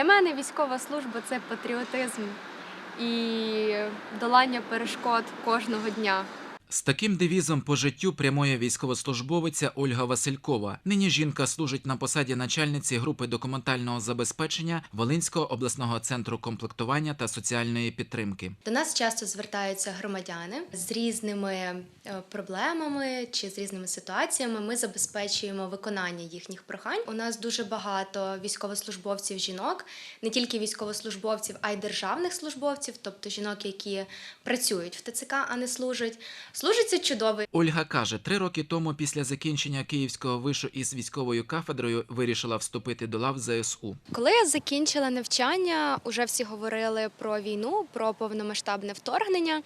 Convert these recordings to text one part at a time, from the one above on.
Для мене військова служба це патріотизм і долання перешкод кожного дня. З таким девізом по життю прямує військовослужбовиця Ольга Василькова. Нині жінка служить на посаді начальниці групи документального забезпечення Волинського обласного центру комплектування та соціальної підтримки. До нас часто звертаються громадяни з різними е, проблемами чи з різними ситуаціями. Ми забезпечуємо виконання їхніх прохань. У нас дуже багато військовослужбовців жінок, не тільки військовослужбовців, а й державних службовців, тобто жінок, які працюють в ТЦК, а не служать. Служить це чудово. Ольга каже, три роки тому, після закінчення Київського вишу із військовою кафедрою, вирішила вступити до лав ЗСУ. Коли я закінчила навчання, уже всі говорили про війну, про повномасштабне вторгнення.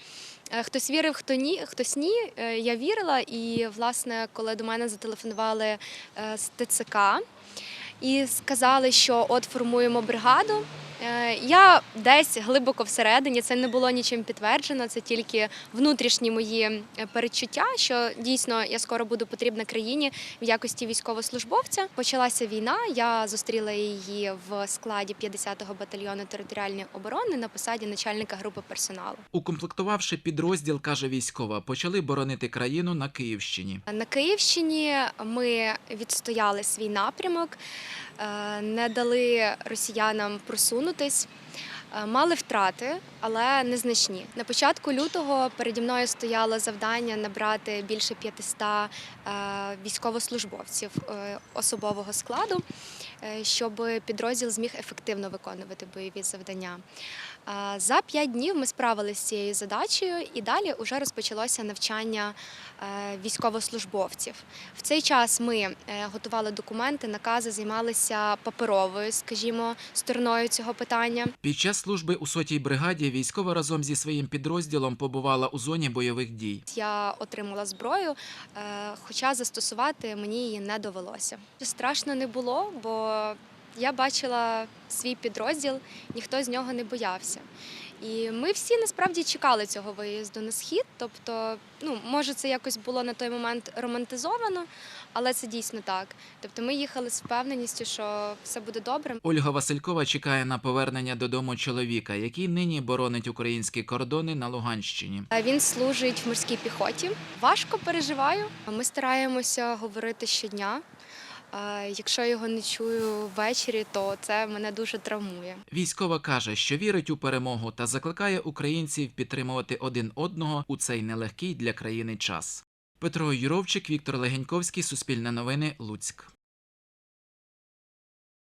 Е, Хтось вірив, хто ні, хтось ні. Е, Я вірила, і власне, коли до мене зателефонували е, з ТЦК і сказали, що от формуємо бригаду. Е, Я десь глибоко всередині це не було нічим підтверджено. Це тільки внутрішні мої е, передчуття, що дійсно я скоро буду потрібна країні в якості військовослужбовця. Почалася війна. Я зустріла її в складі 50-го батальйону територіальної оборони на посаді начальника групи персоналу. Укомплектувавши підрозділ, каже військова, почали боронити країну на Київщині. На Київщині ми відстояли свій напрямок, е, не дали росіянам просунутись. Е, Мали втрати, але незначні. На початку лютого переді мною стояло завдання набрати більше 500 е, військовослужбовців е, особового складу, е, щоб підрозділ зміг ефективно виконувати бойові завдання. Е, За п'ять днів ми справилися з цією задачею, і далі вже розпочалося навчання е, військовослужбовців. В цей час ми е, готували документи, накази, займалися паперовою, скажімо, стороною цього питання. Під час служби у сотій бригаді військова разом зі своїм підрозділом побувала у зоні бойових дій. Я отримала зброю, е, хоча застосувати мені її не довелося. Страшно не було, бо я бачила свій підрозділ, ніхто з нього не боявся. І ми всі насправді чекали цього виїзду на схід. Тобто, ну може, це якось було на той момент романтизовано, але це дійсно так. Тобто, ми їхали з впевненістю, що все буде добре. Ольга Василькова чекає на повернення додому чоловіка, який нині боронить українські кордони на Луганщині. Він служить в морській піхоті. Важко переживаю. Ми стараємося говорити щодня. Якщо його не чую ввечері, то це мене дуже травмує. Військова каже, що вірить у перемогу та закликає українців підтримувати один одного у цей нелегкий для країни час. Петро Юровчик, Віктор Легеньковський, Суспільне новини, Луцьк.